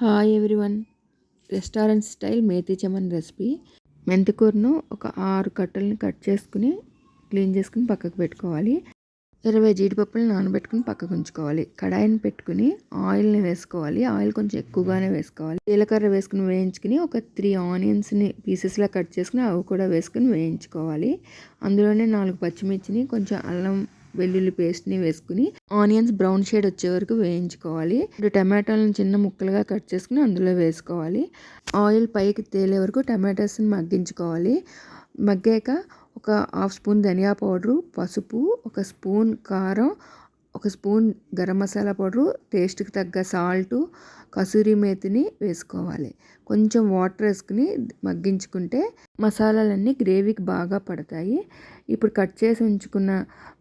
Hi everyone restaurant style methi chaman recipe మెంతికూరను ఒక ఆరు కట్టలను కట్ చేసుకుని క్లీన్ చేసుకుని పక్కకు పెట్టుకోవాలి. ఇరవై జీడిపప్పులు నానబెట్టుకుని పక్కకు ఉంచుకోవాలి. కడాయిని పెట్టుకుని ఆయిల్ని వేసుకోవాలి. ఆయిల్ కొంచెం ఎక్కువగానే వేసుకోవాలి. జీలకర్ర వేసుకుని వేయించుకుని ఒక త్రీ ఆనియన్స్ని పీసెస్లా కట్ చేసుకుని అవి కూడా వేసుకుని వేయించుకోవాలి. అందులోనే నాలుగు పచ్చిమిర్చిని కొంచెం అల్లం వెల్లుల్లి పేస్ట్ని వేసుకుని ఆనియన్స్ బ్రౌన్ షేడ్ వచ్చే వరకు వేయించుకోవాలి. ఇప్పుడు టమాటాలను చిన్న ముక్కలుగా కట్ చేసుకుని అందులో వేసుకోవాలి. ఆయిల్ పైకి తేలే వరకు టమాటాస్ని మగ్గించుకోవాలి. మగ్గాక ఒక హాఫ్ స్పూన్ ధనియా పౌడరు పసుపు ఒక స్పూన్ కారం ఒక స్పూన్ గరం మసాలా పౌడరు టేస్ట్కి తగ్గ సాల్టు కసూరి మేతిని వేసుకోవాలి. కొంచెం వాటర్ వేసుకుని మగ్గించుకుంటే మసాలాలన్నీ గ్రేవీకి బాగా పడతాయి. ఇప్పుడు కట్ చేసి ఉంచుకున్న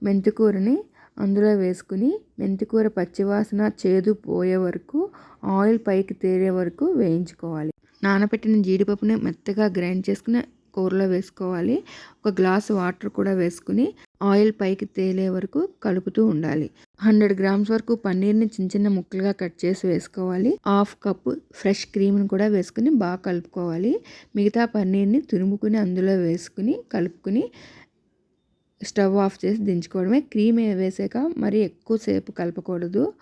మెంతికూరని అందులో వేసుకుని మెంతికూర పచ్చివాసన చేదు పోయే వరకు ఆయిల్ పైకి తేరే వరకు వేయించుకోవాలి. నానబెట్టిన జీడిపప్పుని మెత్తగా గ్రైండ్ చేసుకుని కూరలో వేసుకోవాలి. ఒక గ్లాస్ వాటర్ కూడా వేసుకుని ఆయిల్ పైకి తేలే వరకు కలుపుతూ ఉండాలి. హండ్రెడ్ గ్రామ్స్ వరకు పన్నీర్ని చిన్న చిన్న ముక్కలుగా కట్ చేసి వేసుకోవాలి. హాఫ్ కప్పు ఫ్రెష్ క్రీమ్ని కూడా వేసుకుని బాగా కలుపుకోవాలి. మిగతా పన్నీర్ని తురుముకుని అందులో వేసుకుని కలుపుకుని స్టవ్ ఆఫ్ చేసి దించుకోవడమే. క్రీమ్ వేసాక మరి ఎక్కువసేపు కలపకూడదు.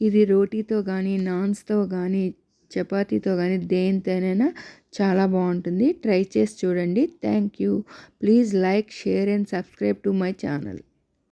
ఇది రోటీతో కానీ నాన్స్తో కానీ చపాతీతో కానీ దేనితోనైనా చాలా బాగుంటుంది. ట్రై చేసి చూడండి. Thank you please like share and subscribe to my channel.